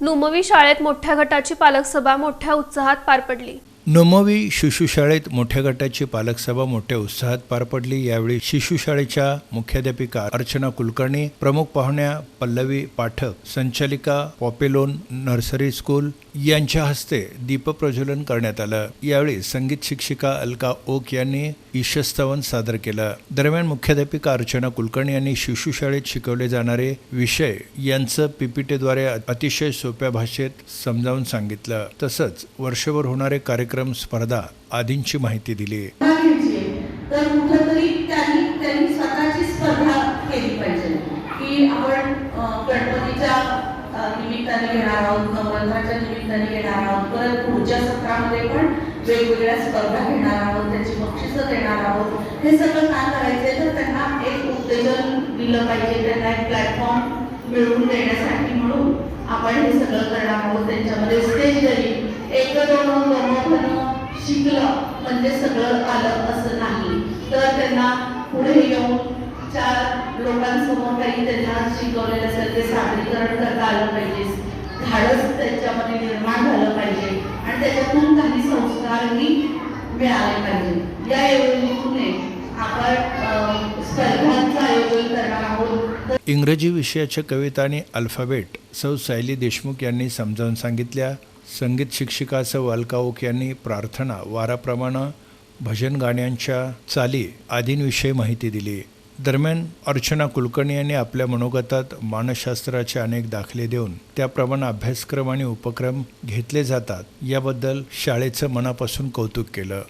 नुमवी शाळेत मोठ्या गटाची पालक सभा मोठ्या उत्साहात पार पडली. नोमवी शिशुशाळेत मोठ्या गटाची पालकसभा मोठ्या उत्साहात पार पडली. यावेळी शिशुशाळेच्या मुख्याध्यापिका अर्चना कुलकर्णी प्रमुख पाहुण्या पल्लवी पाठक संचालिका पॉपेलोन नर्सरी स्कूल यांच्या हस्ते दीपप्रज्वलन करण्यात आलं. यावेळी संगीत शिक्षिका अलका ओक यांनी ईशस्तवन सादर केलं. दरम्यान मुख्याध्यापिका अर्चना कुलकर्णी यांनी शिशुशाळेत शिकवले जाणारे विषय यांचं पीपीटीद्वारे अतिशय सोप्या भाषेत समजावून सांगितलं. तसंच वर्षभर होणारे कार्यक्रम स्पर्धा आदींची माहिती दिली. तर कुठंतरी त्यांनी त्यांनी स्वतःची स्पर्धा केली पाहिजे की आपण गणपतीच्या निमित्ताने घेणार आहोत नवरात्राच्या निमित्ताने घेणार आहोत परत पुढच्या सत्रामध्ये पण वेगवेगळ्या स्पर्धा घेणार आहोत त्याची बक्षिसं देणार आहोत. हे सगळं काय करायचंय? तर त्यांना एक उत्तेजन दिलं पाहिजे त्यांना एक प्लॅटफॉर्म मिळवून देण्यासाठी म्हणून आपण हे सगळं करणार आहोत. त्यांच्यामध्ये स्टेज एक म्हणजे सगळं आलं असं नाही. तर त्यांना पुढे येऊन चार लोकांसमोर काही त्यांना शिकवलेलं असेल ते सादरीकरण करता आलं पाहिजे. धाडस त्याच्यामध्ये निर्माण झालं पाहिजे. आणि त्याच्यातून काही संस्कारही मिळाले पाहिजे. या योजनेतून आपण स्पर्धांचं आयोजन करणार आहोत. इंग्रजी विषयाच्या कविता आणि अल्फाबेट सौ सायली देशमुख यांनी समजावून सांगितल्या. संगीत शिक्षिका वालकाऊक यांनी प्रार्थना वाराप्रमाणे भजन गाण्यांच्या चाली आदींविषयी माहिती दिली. दरम्यान अर्चना कुलकर्णी यांनी आपल्या मनोगतात मानसशास्त्राचे अनेक दाखले देऊन त्याप्रमाणे अभ्यासक्रम आणि उपक्रम घेतले जातात. याबद्दल शाळेचं मनापासून कौतुक केलं.